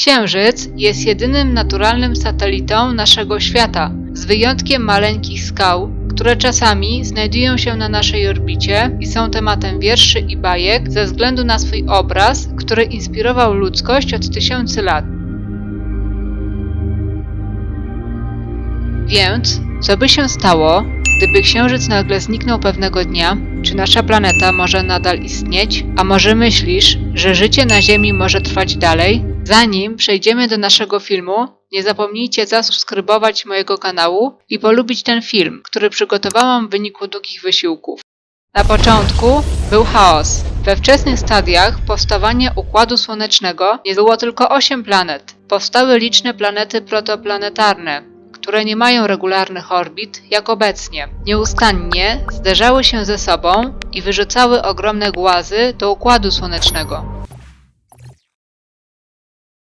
Księżyc jest jedynym naturalnym satelitą naszego świata, z wyjątkiem maleńkich skał, które czasami znajdują się na naszej orbicie i są tematem wierszy i bajek ze względu na swój obraz, który inspirował ludzkość od tysięcy lat. Więc, co by się stało, gdyby Księżyc nagle zniknął pewnego dnia? Czy nasza planeta może nadal istnieć? A może myślisz, że życie na Ziemi może trwać dalej? Zanim przejdziemy do naszego filmu, nie zapomnijcie zasubskrybować mojego kanału i polubić ten film, który przygotowałam w wyniku długich wysiłków. Na początku był chaos. We wczesnych stadiach powstawania Układu Słonecznego nie było tylko 8 planet. Powstały liczne planety protoplanetarne, które nie mają regularnych orbit, jak obecnie. Nieustannie zderzały się ze sobą i wyrzucały ogromne głazy do Układu Słonecznego.